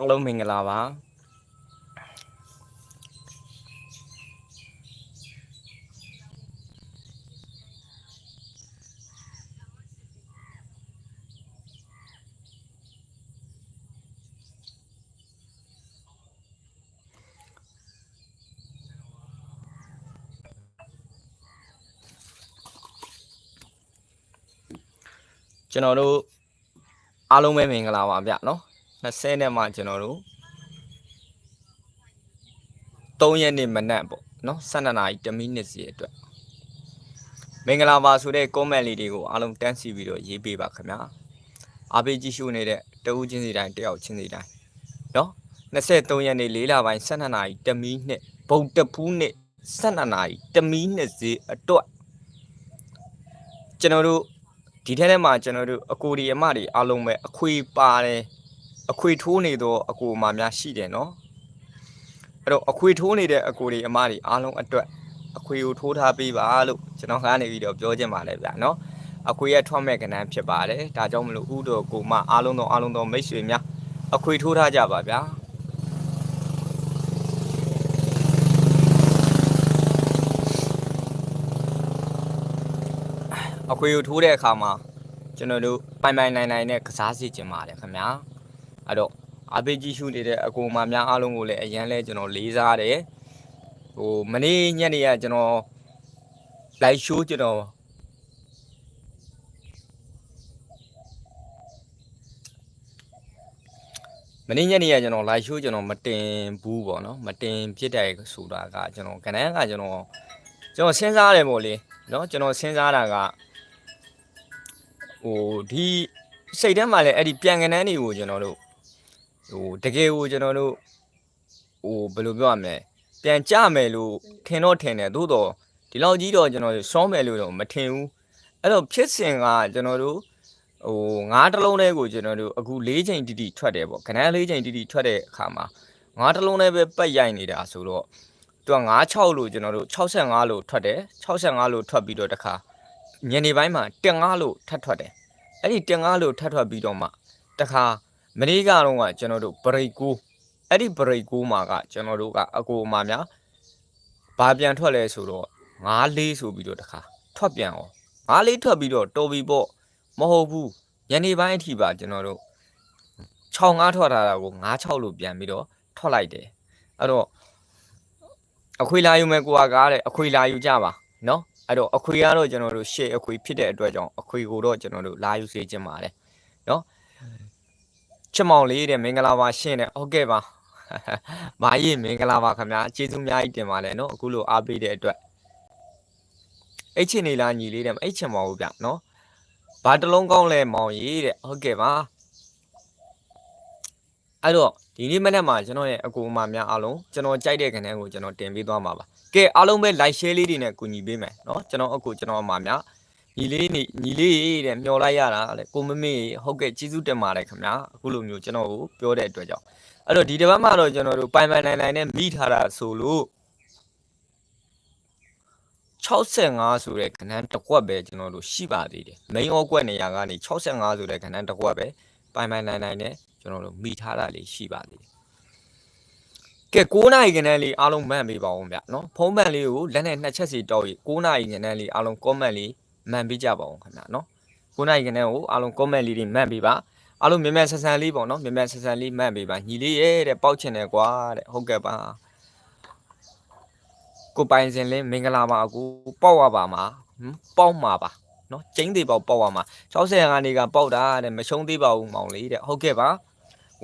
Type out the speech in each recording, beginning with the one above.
အားလုံးမင်္ဂလာပါကျွန်တော်တို့အားလုံးပဲမင်္ဂလာပါဗျเนาะ 20နဲ့မှကျွန်တော်တို့3ရက်နေ့မနက်ပေါ့နော်12နာရီ10မိနစ်စီအတွက်မင်္ဂလာပါဆိုတဲ့ comment လေးတွေကိုအားလုံးတန်းစီပြီးတော့ရေးပေးပါခင်ဗျာအားပေးကြည့်ရှုနေတဲ့တဦးချင်းစီတိုင်းတယောက်ချင်းစီတိုင်းနော်23ရက်နေ့၄လပိုင်း12နာရီ10မိနစ်ဗုဒ္ဓဖူးနေ့12နာရီ10မိနစ်စီအတွက်ကျွန်တော်တို့ဒီထက်ထဲမှာကျွန်တော်တို့အကိုဒီအမတွေအားလုံးပဲအခွေပါတယ် အခွေထိုးနေတော့အကိုအမများရှိတယ်နော်အဲ့တော့အခွေထိုးနေတဲ့အကိုဒီအမတွေအားလုံးအတွက်အခွေကိုထိုးထားပေးပါလို့ကျွန်တော်ကနေပြီးတော့ပြောချင်ပါတယ်ဗျာနော်အခွေရထွက်မဲ့ကဏ္ဍဖြစ်ပါတယ်ဒါကြောင့်မလို့ဥတော်ကိုမအားလုံးသောအားလုံးသောမိတ်ဆွေများအခွေထိုးထားကြပါဗျာအခွေကိုထိုးတဲ့အခါမှာကျွန်တော်တို့ပိုင်ပိုင်နိုင်နိုင်နဲ့ကစားစီခြင်းပါတယ်ခင်ဗျာ အဲ့တော့အားပေးကြည့်ရှုနေတဲ့အကူအမများအားလုံးကိုလည်းအရန်လဲကျွန်တော်လေးစားတယ်ဟိုမနေ့ညနေကကျွန်တော် live show ကျွန်တော်မနေ့ညနေကကျွန်တော် live show ကျွန်တော်မတင်ဘူးပေါ့နော်မတင်ဖြစ်တယ်ဆိုတာကကျွန်တော်ကနန်းကကျွန်တော်ကျွန်တော်စဉ်းစားရတယ်ပေါ့လေနော်ကျွန်တော်စဉ်းစားတာကဟိုဒီစိတ်ထဲမှာလည်းအဲ့ဒီပြန်ကနန်းတွေကိုကျွန်တော်တို့ ဟိုတကယ်ကိုကျွန်တော်တို့ဟိုဘယ်လိုပြောရမလဲပြန်ကြမယ်လို့ထင်တော့ထင်တယ်သို့တော့ဒီလောက်ကြီးတော့ကျွန်တော်စောမယ်လို့တော့မထင်ဘူးအဲ့တော့ဖြစ်စဉ်ကကျွန်တော်တို့ဟိုငါးတစ်လုံးလေးကိုကျွန်တော်တို့အခု၄ချိန်တိတိထွက်တယ်ပေါ့ခဏ၄ချိန်တိတိထွက်တဲ့အခါမှာငါးတစ်လုံးလေးပဲပတ်ရိုက်နေတာဆိုတော့သူက96လို့ကျွန်တော်တို့65လို့ထွက်တယ်65လို့ထွက်ပြီးတော့တခါညနေပိုင်းမှာ15လို့ထပ်ထွက်တယ်အဲ့ဒီ15လို့ထပ်ထွက်ပြီးတော့မှတခါ မနေ့ကတော့ကကျွန်တော်တို့ break ကိုအဲ့ဒီ break ကိုမှာကကျွန်တော်တို့ကအကိုအမများဘာပြန်ထွက်လဲဆိုတော့9လေးဆိုပြီးတော့တခါထွက်ပြန်အောင်9လေးထွက်ပြီးတော့တော်ပြီပေါ့မဟုတ်ဘူးညနေပိုင်းအထိပါကျွန်တော်တို့6 5ထွက်ထားတာကို9 6လို့ပြန်ပြီးတော့ထွက်လိုက်တယ်အဲ့တော့အခွေလာယူမယ်ကိုကကားတဲ့အခွေလာယူကြပါနော်အဲ့တော့အခွေကတော့ကျွန်တော်တို့ရှေ့အခွေဖြစ်တဲ့အတွက်ကြောင့်အခွေကိုတော့ကျွန်တော်တို့လာယူစေချင်ပါတယ်နော် ချစ်မောင်လေးတဲ့မင်္ဂလာပါရှင်တဲ့ဟုတ်ကဲ့ပါမာကြီးမင်္ဂလာပါခင်ဗျာကျေးဇူးအများကြီးတင်ပါတယ်နော်အခုလိုအားပေးတဲ့အတွက်အိတ်ချင်နေလားညီလေးတဲ့အိတ်ချင်ပါဘူးဗျနော်ဘာတလုံးကောင်းလဲမောင်ကြီးတဲ့ဟုတ်ကဲ့ပါအဲ့တော့ဒီနေ့မနက်မှာကျွန်တော်ရဲ့အကူအမများအားလုံးကျွန်တော်ကြိုက်တဲ့ခန်းထဲကိုကျွန်တော်တင်ပေးသွားမှာပါကဲအားလုံးပဲ like share လေးတွေနဲ့ကူညီပေးမယ်နော်ကျွန်တော်အကူကျွန်တော်အမများ ညီလေးနေညီလေးတဲ့မျောလိုက်ရတာလေကိုမမေဟုတ်ကဲ့ကျေးဇူးတင်ပါတယ်ခင်ဗျာအခုလိုမျိုးကျွန်တော်ကိုပြောတဲ့အတွက်ကြောင့်အဲ့တော့ဒီတစ်ပတ်မှာတော့ကျွန်တော်တို့ပိုင်ပိုင်နိုင်နိုင်နဲ့မိထားတာဆိုလို့65ဆိုတဲ့ခဏတစ်ခွက်ပဲကျွန်တော်တို့ရှိပါသေးတယ် main ဩကွက်နေရာကနေ65ဆိုတဲ့ခဏတစ်ခွက်ပဲပိုင်ပိုင်နိုင်နိုင်နဲ့ကျွန်တော်တို့မိထားတာလေးရှိပါသေးတယ်ကဲ9နာရီခဏလေးအားလုံးမှန်ပေးပါဦးဗျာနော်ဖုံးမှန်လေးကိုလက်နဲ့နှစ်ချက်စီတောက်ရီ9နာရီခဏလေးအားလုံး comment လေး မှန်ပေးကြပါဦးခင်ဗျာနော်9နာရီခဏကိုအားလုံး comment လေးတွေမှန်ပေးပါအားလုံးမြန်မြန်ဆန်ဆန်လေးပေါ့နော်မြန်မြန်ဆန်ဆန်လေးမှန်ပေးပါညီလေးရဲ့တဲ့ပေါက်ချင်တယ်ကွာတဲ့ဟုတ်ကဲ့ပါကိုပိုင်စင်လင်းမင်္ဂလာပါအကူပေါက်ရပါမှာဟမ်ပေါက်မှာပါနော်ကျင်းသေးပေါက်ပေါက်ရမှာ60ကနေကပေါက်တာတဲ့မရှုံးသေးပါဘူးမောင်လေးတဲ့ဟုတ်ကဲ့ပါ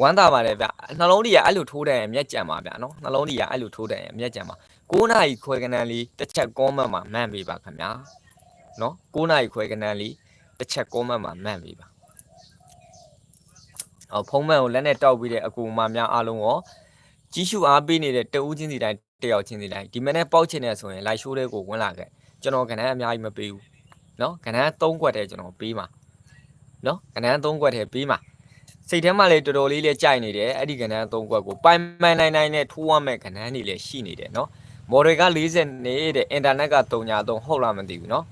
ဝမ်းသာပါတယ်ဗျနှလုံးကြီးကအဲ့လိုထိုးတယ်မြက်ကြံပါဗျနော်နှလုံးကြီးကအဲ့လိုထိုးတယ်မြက်ကြံပါ9နာရီခွဲကနန်းလေးတစ်ချက် comment မှာမှန်ပေးပါခင်ဗျာ နော်9နာရီခွဲကနန်းလေးတစ်ချက် comment မှာမှန်ပေးပါအော်ဖုံးမှန်ကိုလက်နဲ့တောက်ပြီးတဲ့အကူအမများအားလုံးရောကြီးစုအားပေးနေတဲ့တဦးချင်းစီတိုင်းတယောက်ချင်းစီတိုင်းဒီမနေ့ပေါက်ချင်တယ်ဆိုရင် live show တွေကိုဝင်လာခဲ့ကျွန်တော်ကဏ္ဍအများကြီးမပေးဘူးเนาะကဏ္ဍ3ကွက်တည်းကျွန်တော်ပေးမှာเนาะကဏ္ဍ3ကွက်တည်းပေးမှာစိတ်ထဲမှာလည်းတော်တော်လေးလေးကြိုက်နေတယ်အဲ့ဒီကဏ္ဍ3ကွက်ကိုပိုင်ပိုင်နိုင်နိုင်နဲ့ထိုးရမယ့်ကဏ္ဍတွေလည်းရှိနေတယ်เนาะမော်ဒယ်က40နေတဲ့ အင်တာနက်က3.3ဟုတ်လားမသိဘူးเนาะ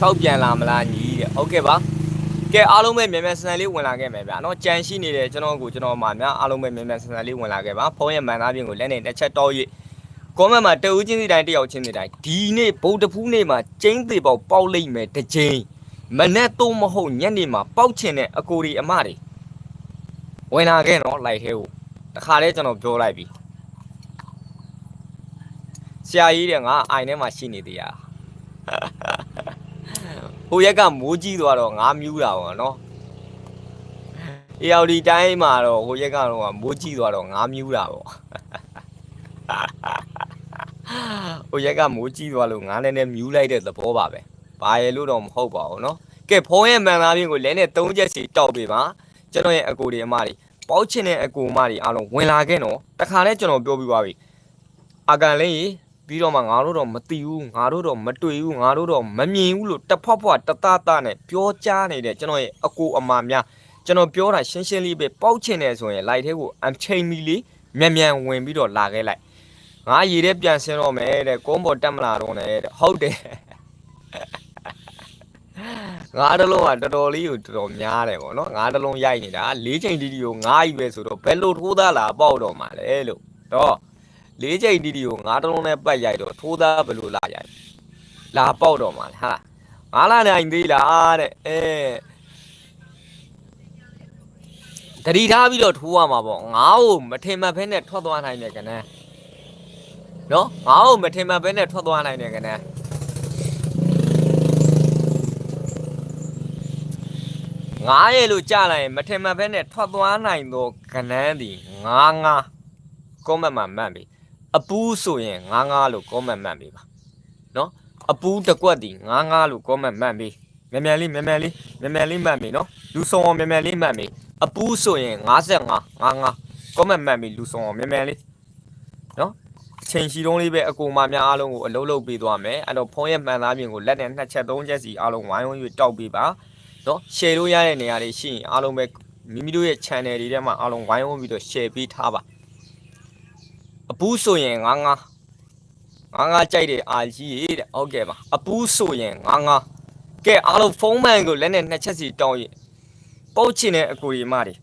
6ပြန်လာမလားညီတဲ့ဟုတ်ကဲ့ပါကဲအားလုံးပဲမြန်မြန်ဆန်ဆန်လေးဝင်လာခဲ့မယ်ဗျာနော်ကြံရှိနေတဲ့ကျွန်တော်ကိုကျွန်တော်မှာများအားလုံးပဲမြန်မြန်ဆန်ဆန်လေးဝင်လာခဲ့ပါဖုန်းရဲ့မန်သားပြင်ကိုလက်နဲ့တစ်ချက်တော့၍ comment မှာတူးချင်းစီတိုင်းတယောက်ချင်းစီတိုင်းဒီနေ့ဗုဒ္ဓဖူးနေ့မှာကျင်းသေးပေါက်ပေါက်လိမ့်မယ်တစ်ချိန်မနဲ့တော့မဟုတ်ညနေမှာပေါက်ချင်တဲ့အကိုဒီအမတွေဝင်လာခဲ့နော်လိုက်သေးကိုတခါလဲကျွန်တော်ပြောလိုက်ပြီဆရာကြီးတဲ့ငါအိုင်ထဲမှာရှိနေသေးရ ဟိုရက်ကမိုးကြီးသွားတော့ငါမြူးတာပေါ့နော်အေယော်ဒီတိုင်းမှာတော့ဟိုရက်ကတော့မိုးကြီးသွားတော့ငါမြူးတာပေါ့ဟိုရက်ကမိုးကြီးသွားလို့ငါလည်းနဲ့မြူးလိုက်တဲ့သဘောပါပဲဘာရလို့တော့မဟုတ်ပါဘူးနော်ကဲဖုံးရဲ့မှန်သားပြင်ကိုလဲနဲ့၃ချက်စီတောက်ပေးပါကျွန်တော်ရဲ့အကူတွေအမတွေပေါက်ချင်တဲ့အကူအမတွေအားလုံးဝင်လာခဲ့နော်တခါလဲကျွန်တော်ပြောပြပါပြီအာကန်လေးကြီး ပြီးတော့မှငါတို့တော့မတီးဘူးငါတို့တော့မတွေ့ဘူးငါတို့တော့မမြင်ဘူးလို့တဖွားဖွားတသားသားနဲ့ပြောကြားနေတဲ့ကျွန်တော်ရဲ့အကူအမများကျွန်တော်ပြောတာရှင်းရှင်းလေးပဲပေါက်ချင်တယ်ဆိုရင်လိုက်သေးကိုအချိန်မီလေးမြန်မြန်ဝင်ပြီးတော့လာခဲ့လိုက်ငါရည်တဲ့ပြန်ဆင်းတော့မယ်တဲ့ကုန်းပေါ်တက်မလာတော့နဲ့တဲ့ဟုတ်တယ်ငါးတလုံးကတော်တော်လေးကိုတော်တော်များတယ်ပေါ့နော်ငါးတလုံးရိုက်နေတာ၄ချိန်တီတီကိုငါးယူပဲဆိုတော့ဘယ်လိုထိုးသားလာပေါက်တော့မှာလဲလို့တော့ လေးချိန်တီတီကိုငါးတလုံးနဲ့ပတ်ရိုက်တော့ထိုးသားဘယ်လိုလာရိုက်လာပေါက်တော့မှာလဲဟာငါလာနိုင်သေးလားတဲ့အဲတတိထားပြီးတော့ထိုးရမှာပေါ့ငါ့ကိုမထင်မှတ်ဖဲနဲ့ထွက်သွားနိုင်တယ်ကနန်းနော်ငါ့ကိုမထင်မှတ်ဖဲနဲ့ထွက်သွားနိုင်တယ်ကနန်းငါရဲ့လို့ကြားလိုက်ရင်မထင်မှတ်ဖဲနဲ့ထွက်သွားနိုင်တော့ကနန်းသည်ငါငါကောမန့်မှာမှတ်ပြီ အပူးဆိုရင်ငါငါလို့ကောမန့်မှတ်ပြီပါနော်အပူးတစ်ကွက်သည်ငါငါလို့ကောမန့်မှတ်ပြီမြန်မြန်လေးမြန်မြန်လေးမြန်မြန်လေးမှတ်ပြီနော်လူဆောင်အောင်မြန်မြန်လေးမှတ်ပြီအပူးဆိုရင်55ငါငါကောမန့်မှတ်ပြီလူဆောင်အောင်မြန်မြန်လေးနော်ချိန်ရှိတုံးလေးပဲအကူမများအားလုံးကိုအလုံးလုံးပေးသွားမယ်အဲ့တော့ဖုန်းရဲ့မှန်သားပြင်ကိုလက်နဲ့နှစ်ချက်သုံးချက်စီအားလုံးဝိုင်းဝန်း၍တောက်ပေးပါနော် share လို့ရတဲ့နေရာတွေရှိရင်အားလုံးပဲမိမိတို့ရဲ့ channel တွေထဲမှာအားလုံးဝိုင်းဝန်းပြီးတော့ share ပေးထားပါ အပူးဆိုရင်ငါငါငါငါကြိုက်တဲ့အာကြီးတဲ့ဟုတ်ကဲ့ပါအပူးဆိုရင်ငါငါကဲအားလုံးဖုန်းမှန်ကိုလက်နဲ့နှစ်ချက်စီတောင်းရင်ပုတ်ချင်တဲ့အကူရီမတွေ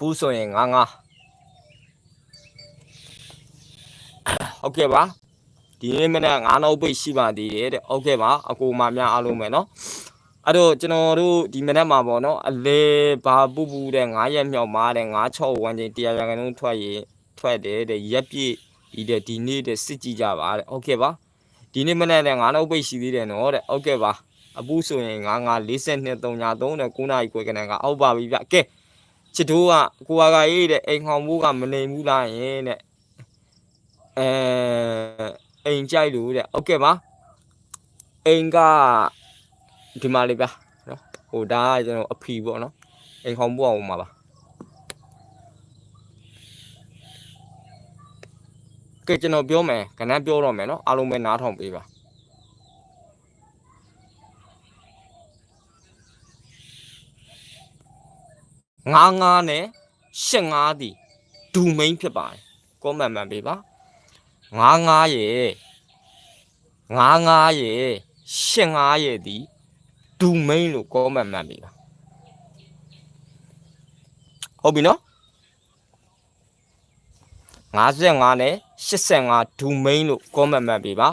နော် အပူဆိုရင်ငါငါဟုတ်ကဲ့ပါဒီနေ့မနေ့ငါးနောက်ပိတ်ရှိပါသေးတယ်တဲ့ဟုတ်ကဲ့ပါအကူမများအားလုံးပဲเนาะအဲ့တော့ကျွန်တော်တို့ဒီမနေ့မှာပေါ့เนาะအလေဘာပူပူတဲ့9ရက်မြောက်မှာတဲ့9 6ဝန်းကျင်တရားရကန်လုံးထွက်ရင်ထွက်တယ်တဲ့ရက်ပြည့်ဒီတဲ့ဒီနေ့တဲ့စစ်ကြည့်ကြပါတဲ့ဟုတ်ကဲ့ပါဒီနေ့မနေ့လည်းငါးနောက်ပိတ်ရှိသေးတယ်နော်တဲ့ဟုတ်ကဲ့ပါအပူဆိုရင်ငါငါ42 3ညာ3တဲ့9နာရီခွဲကနေကအောက်ပါပြီဗျကဲ ချစ်တို့ကကိုကကရေးတဲ့အိမ်ဟောင်မိုးကမနေဘူးလားယင်တဲ့အဲအိမ်ကြိုက်လို့တဲ့ဟုတ်ကဲ့ပါအိမ်ကဒီမှာလေးဗျာနော်ဟိုဒါကကျွန်တော်အဖီပေါ့နော်အိမ်ဟောင်မိုးအောင်မှာပါကဲကျွန်တော်ပြောမယ်ခဏပြောတော့မယ်နော်အားလုံးပဲနားထောင်ပေးပါ ငါးငါးနဲ့ရှစ်ငါးဒီဒူမိန်ဖြစ်ပါတယ်ကောမန်မှန်ပေးပါငါးငါးရဲ့ငါးငါးရဲ့ရှစ်ငါးရဲ့ဒီဒူမိန်လို့ကောမန်မှန်ပေးပါဟုတ်ပြီနော်55နဲ့85ဒူမိန်လို့ကောမန်မှန်ပေးပါ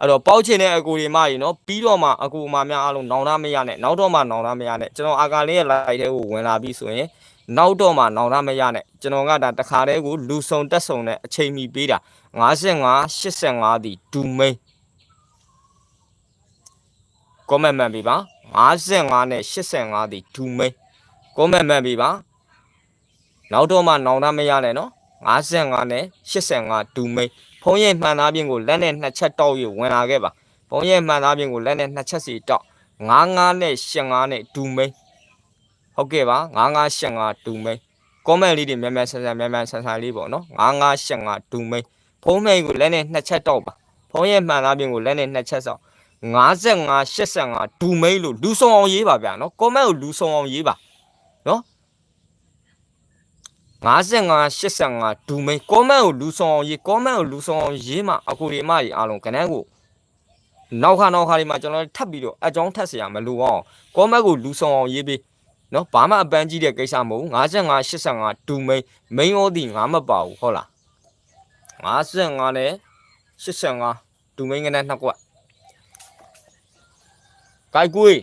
အဲ့တော့ပေါက်ချင်တဲ့အကူတွေမကြီးနော်ပြီးတော့မှအကူအမများအားလုံးနောင်တမရနဲ့နောက်တော့မှနောင်တမရနဲ့ကျွန်တော်အာကာလေးရဲ့ live ထဲကိုဝင်လာပြီဆိုရင်နောက်တော့မှနောင်တမရနဲ့ကျွန်တော်ကဒါတခါတည်းကိုလူဆုံတက်ဆုံနဲ့အချိန်မီပေးတာ55 85ဒီဒူမိန် comment မှန်ပြီပါ55နဲ့85ဒီဒူမိန် comment မှန်ပြီပါနောက်တော့မှနောင်တမရနဲ့နော်55နဲ့85ဒူမိန် ဖုံးရဲ့မှန်သားပြင်ကိုလက်နဲ့နှစ်ချက်တောက်ရဝင်လာခဲ့ပါဖုံးရဲ့မှန်သားပြင်ကိုလက်နဲ့နှစ်ချက်စီတောက်55နဲ့85နဲ့ဒူမိန်ဟုတ်ကဲ့ပါ5585ဒူမိန် comment လေးတွေမြန်မြန်ဆန်ဆန်မြန်မြန်ဆန်ဆန်လေးပေါ့နော်5585ဒူမိန်ဖုံးမှန်ကိုလက်နဲ့နှစ်ချက်တော့ပါဖုံးရဲ့မှန်သားပြင်ကိုလက်နဲ့နှစ်ချက်ဆောင်55 85ဒူမိတ်လို့လူဆောင်အောင်ရေးပါဗျာနော် comment ကိုလူဆောင်အောင်ရေးပါနော် 55 85ဒူမိတ် comment ကိုလူဆောင်အောင်ရေး comment ကိုလူဆောင်အောင်ရေးမှအခုဒီအမကြီးအားလုံးခဏကိုနောက်ခါနောက်ခါလေးမှာကျွန်တော်ထပ်ပြီးတော့အကြောင်းထပ်เสียမလို့အောင် comment ကိုလူဆောင်အောင်ရေးပေးနော်ဘာမှအပန်းကြီးတဲ့ကိစ္စမဟုတ်ဘူး55 85ဒူမိတ် main ဩဒီငါမပါဘူးဟုတ်လား55နဲ့85ဒူမိတ်ကနဲ့နှစ်ကွက်ကိုက်ကွေး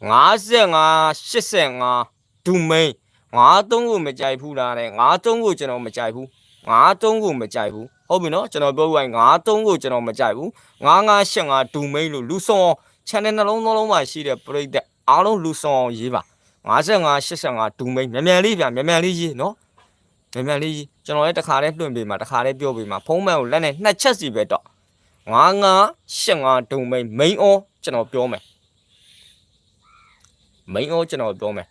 55 85ဒူမိတ်53ကိုမကြိုက်ဘူးလားတဲ့53ကိုကျွန်တော်မကြိုက်ဘူး53ကိုမကြိုက်ဘူးဟုတ်ပြီနော်ကျွန်တော်ပြောပြရင်53ကိုကျွန်တော်မကြိုက်ဘူး5585ဒူမိတ်လို့လူဆောင် channel နှလုံးနှလုံးမှာရှိတဲ့ပရိသတ်အားလုံးလူဆောင်အောင်ရေးပါ55 85ဒူမိတ်မြန်မြန်လေးဗျမြန်မြန်လေးရေးနော်မြန်မြန်လေးရေးကျွန်တော်လည်းတခါတည်းလွှင့်ပေးမှာတခါတည်းပြောပေးမှာဖုံးမှန်ကိုလက်နဲ့နှစ်ချက်စီပဲတော့55 85ဒူမိတ် main on ကျွန်တော်ပြောမယ် main on ကျွန်တော်ပြောမယ်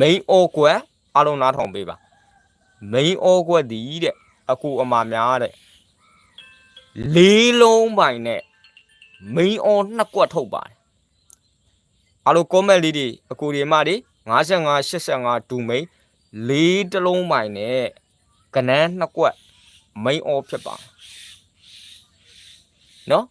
main on ကွယ်အားလုံးနားထောင်ပေးပါ main on ကွယ်ဒီတဲ့အကူအမများတဲ့လေးလုံးပိုင်နဲ့ main on နှစ်ကွက်ထုတ်ပါတယ်အားလုံး comment လေးတွေအကူတွေအမတွေ55 85ဒူမိန်လေးတလုံးပိုင်နဲ့ကနန်းနှစ်ကွက် main on ဖြစ်ပါတယ်နော်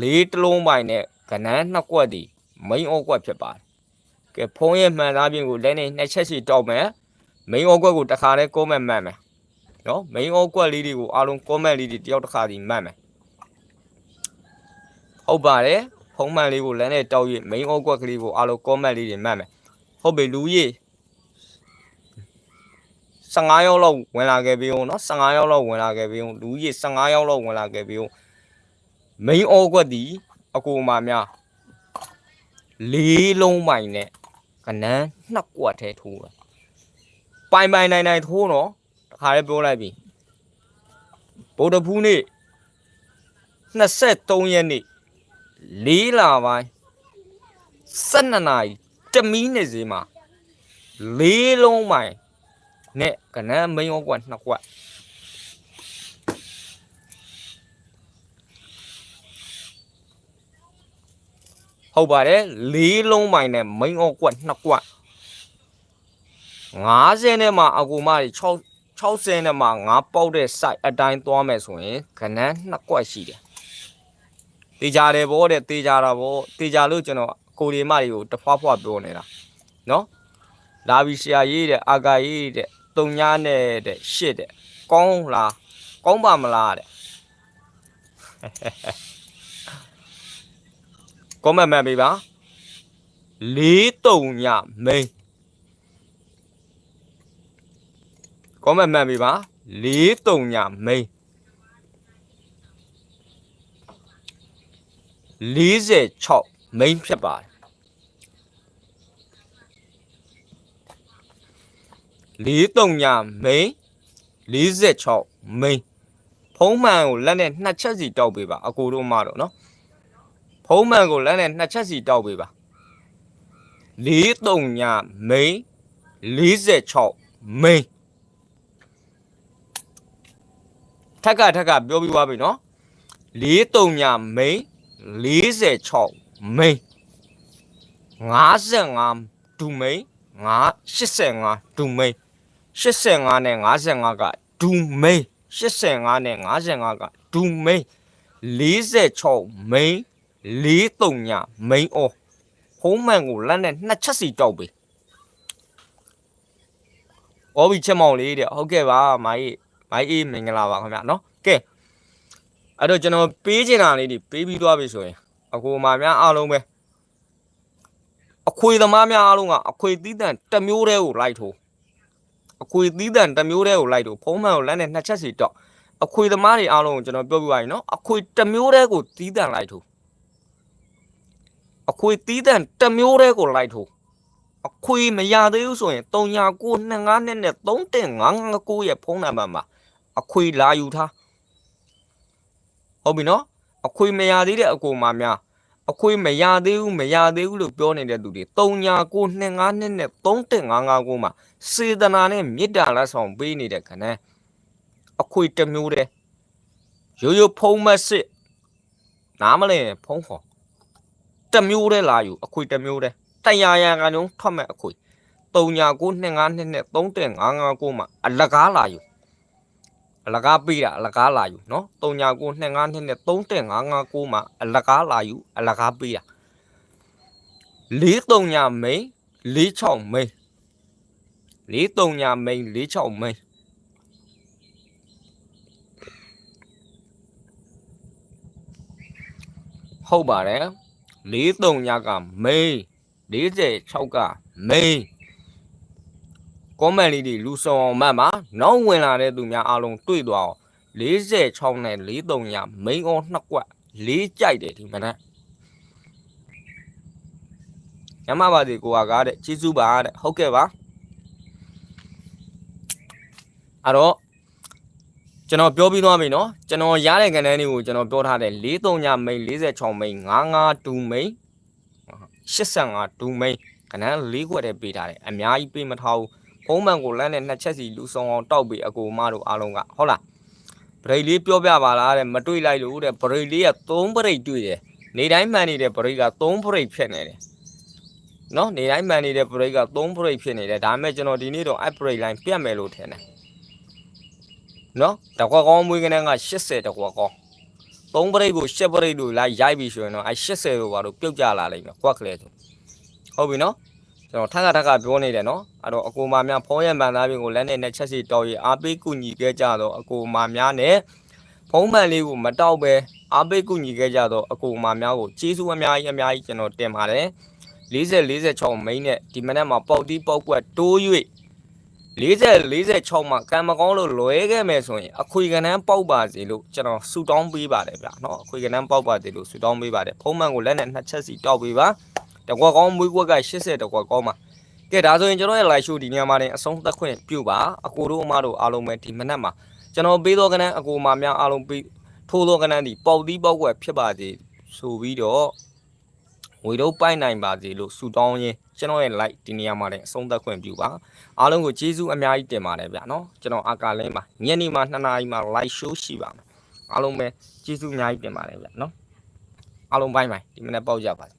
လေးတလုံးပိုင်နဲ့ ကနန်းနှစ်ကွက်သည်မိန်အောကွက်ဖြစ်ပါတယ်။ကဲဖုံးရဲ့မှန်သားပြင်ကိုလည်းနေနှစ်ချက်စီတောက်မယ်။မိန်အောကွက်ကိုတစ်ခါတည်းကွန်မန့်မှတ်မယ်။နော်မိန်အောကွက်လေးတွေကိုအားလုံးကွန်မန့်လေးတွေတယောက်တစ်ခါစီမှတ်မယ်။ဟုတ်ပါတယ်။ဖုံးမှန်လေးကိုလည်းနေတောက်၍မိန်အောကွက်ကလေးကိုအားလုံးကွန်မန့်လေးတွေမှတ်မယ်။ဟုတ်ပြီလူကြီး15ရောက်လောက်ဝင်လာခဲ့ပြီအောင်နော်15ရောက်လောက်ဝင်လာခဲ့ပြီအောင်လူကြီး15ရောက်လောက်ဝင်လာခဲ့ပြီအောင် main all ကွက်ဒီ အကူအမများလေးလုံးပိုင်နဲ့ကနန်းနှစ်ကွက်ထဲထိုးတယ်ပိုင်ပိုင်နိုင်နိုင်ထိုးတော့တခါလေးပြောလိုက်ပြီဗုဒ္ဓဖူးနေ့23ရက်နေ့လေးလာပိုင်း12နာရီတမီးနေစီမှာလေးလုံးမိုင်နဲ့ကနန်းမင်းရောကွက်နှစ်ကွက် ဟုတ်ပါတယ်လေးလုံးမိုင်နဲ့မင်းရောကွက်နှစ်ကွက်50နဲ့မှအကူမကြီး6 60နဲ့မှငါပေါက်တဲ့ site အတိုင်းသွားမယ်ဆိုရင်ကနန်းနှစ်ကွက်ရှိတယ်တေချာတယ်ဗောတဲ့တေချာတာဗောတေချာလို့ကျွန်တော်ကိုရီမတွေကိုတဖွားဖွားပြောနေတာနော်လာပြီးဆရာရေးတဲ့အာကာရေးတဲ့တုံညာနဲ့တဲ့ရှစ်တဲ့ကောင်းလားကောင်းပါမလားတဲ့ ကောမန့်မှန်ပြီပါလေးတုံညမိန်ကောမန့်မှန်ပြီပါလေးတုံညမိန်46မိန်းဖြစ်ပါတယ်လေးတုံညာမိန်း46မိန်းဖုံးမှန်ကိုလက်နဲ့ ဖုံးမှန်ကိုလက်နဲ့နှစ်ချက်စီတောက်ပေးပါလေးတုံညာမိန်း46မိန်းထက်ကထက်ကပြောပြီးသွားပြီနော်လေးတုံညာမိန်း46မိန်55ဒူမိန်85ဒူမိန်85နဲ့55ကဒူမိန်85နဲ့55ကဒူမိန်46မိန် 43ညမိန်အော်ဖုံးမှန်ကိုလက်နဲ့နှစ်ချက်စီတောက်ပေး။အော်ဘီချက်မောင်လေးတဲ့ဟုတ်ကဲ့ပါမိုင်းမိုင်းအေးမင်္ဂလာပါခင်ဗျာနော်။ကဲအဲ့တော့ကျွန်တော်ပေးချင်တာလေးတွေပေးပြီးသွားပြီဆိုရင်အကူအမများအားလုံးပဲအခွေသမားများအားလုံးကအခွေသီးတန်တစ်မျိုးတည်းကိုလိုက်ထိုးအခွေသီးတန်တစ်မျိုးတည်းကိုလိုက်ထိုးဖုံးမှန်ကိုလက်နဲ့နှစ်ချက်စီတော့အခွေသမားတွေအားလုံးကိုကျွန်တော်ပြောပြပါရင်နော်အခွေတစ်မျိုးတည်းကိုသီးတန်လိုက်ထိုးအ ခွေသီးတန်တစ်မျိုးတည်းကိုလိုက်ထိုးအခွေမရသေးဘူးဆိုရင်39 25နဲ့နဲ့3.559ရဲ့ဖုန်းနံပါတ်မှာအခွေလာယူထားဟုတ်ပြီနော်အခွေမရသေးတဲ့အကူမများအခွေမရသေးဘူးမရသေးဘူးလို့ပြောနေတဲ့သူတွေ399252နဲ့3155မှာစေတနာနဲ့မေတ္တာလက်ဆောင်ပေးနေတဲ့ခဏအခွေတစ်မျိုးတည်းရိုးရိုးဖုံးမက်စစ်နားမလဲဖုံးခေါ် တစ်မျိုးတည်းလာอยู่အခွေတစ်မျိုးတည်းတရားရန်ကညုံထွက်မဲ့အခွေ399252နဲ့3155မှာအလကားလာอยู่ အလကားပေးတာအလကားလာယူနော်399252နဲ့31559မှာအလကားလာယူအလကားပေးတာ43ညာမိန်46မိန်43ညာမိန်46မိန်ဟုတ်ပါတယ် 43ညာကမိန်46ကမိန် comment လေးတွေလူဆောင်အောင်မှတ်မှာနောက်ဝင်လာတဲ့သူများအားလုံးတွေ့သွားအောင်46နဲ့43ည main on နှစ်ကွက်လေးကြိုက်တယ်ဒီမနက်ညမပါစီကို ကျွန်တော်ပြောပြီးသွားပြီနော်ကျွန်တော်ရတဲ့ကန်တန်းလေးကိုကျွန်တော်ပြောထားတယ်43ညမိန်46မိန်952မိန်85ဒူမိန်ကနန်း၄ခွက်တည်းပေးထားတယ်အများကြီးပေးမထားဘူးဖုံးမှန်ကိုလမ်းနဲ့နှစ်ချက်စီလူဆောင်အောင်တောက်ပြီးအကိုမတို့အားလုံးကဟုတ်လားဘရိတ်လေးပြောပြပါလားတဲ့မတွေ့လိုက်လို့တဲ့ဘရိတ်လေးက3ဘရိတ်တွေ့တယ်နေတိုင်းမှန်နေတဲ့ဘရိတ်က3ဘရိတ်ဖြစ်နေတယ်နော်နေတိုင်းမှန်နေတဲ့ဘရိတ်က3ဘရိတ်ဖြစ်နေတယ်ဒါပေမဲ့ကျွန်တော်ဒီနေ့တော့ upgrade line ပြတ်မယ်လို့ထင်တယ် နော်တကွာကောင်းမွေးကနေက80တကွာကောင်း3ဘရိတ်ကို7ဘရိတ်လို့လိုက်ရိုက်ပြီးဆိုရင်တော့အဲ80ကိုပါတော့ပြုတ်ကြလာလိမ့်မယ်ကွက်ကလေးဆိုဟုတ်ပြီနော်ကျွန်တော်ထက်ကထက်ကပြောနေတယ်နော်အဲ့တော့အကူမများဖုံးရမှန်သားပြင်ကိုလက်နဲ့နဲ့ချက်စီတောက်ရအားပေးကူညီခဲ့ကြတော့အကူမများနဲ့ဖုံးမှန်လေးကိုမတောက်ပဲအားပေးကူညီခဲ့ကြတော့အကူမများကိုကျေးဇူးအများကြီးအများကြီးကျွန်တော်တင်ပါတယ်40 46မိန်းနဲ့ဒီမနက်မှာပေါက်တီးပေါက်ကွက်တိုး၍ 40 46မှာကံမကောင်းလို့လွဲခဲ့မယ်ဆိုရင်အခွေကနန်းပေါက်ပါစေလို့ကျွန်တော်ဆူတောင်းပေးပါတယ်ဗျာနော်အခွေကနန်းပေါက်ပါစေလို့ဆူတောင်းပေးပါတယ်ဖုံးမှန်ကိုလက်နဲ့နှစ်ချက်စီတောက်ပေးပါတကွက်ကောင်းမွေးကွက်က80တကွက်ကောင်းပါကဲဒါဆိုရင်ကျွန်တော်ရဲ့ live show ဒီနေရာမှာတင်အဆုံးသတ်ခွင့်ပြုပါအကိုတို့အမတို့အားလုံးပဲဒီမနက်မှာကျွန်တော်ပေးသောကနန်းအကိုမများအားလုံးပေးထိုးသောကနန်းဒီပေါက်သီးပေါက်ကွက်ဖြစ်ပါစေဆိုပြီးတော့ ငွေတော့ပိုက်နိုင်ပါစေလို့ဆုတောင်းရင်းကျွန်တော်ရဲ့ live ဒီနေရာမှာတင်အဆုံးသတ်ခွင့်ပြုပါအားလုံးကိုကျေးဇူးအများကြီးတင်ပါတယ်ဗျာနော်ကျွန်တော်အာကာလင်းမှာညနေမှာ2နာရီမှာ live show ရှိပါမယ်အားလုံးပဲကျေးဇူးအများကြီးတင်ပါတယ်ဗျာနော်အားလုံးဘိုင်းဘိုင်းဒီမနေ့ပေါက်ကြပါစေ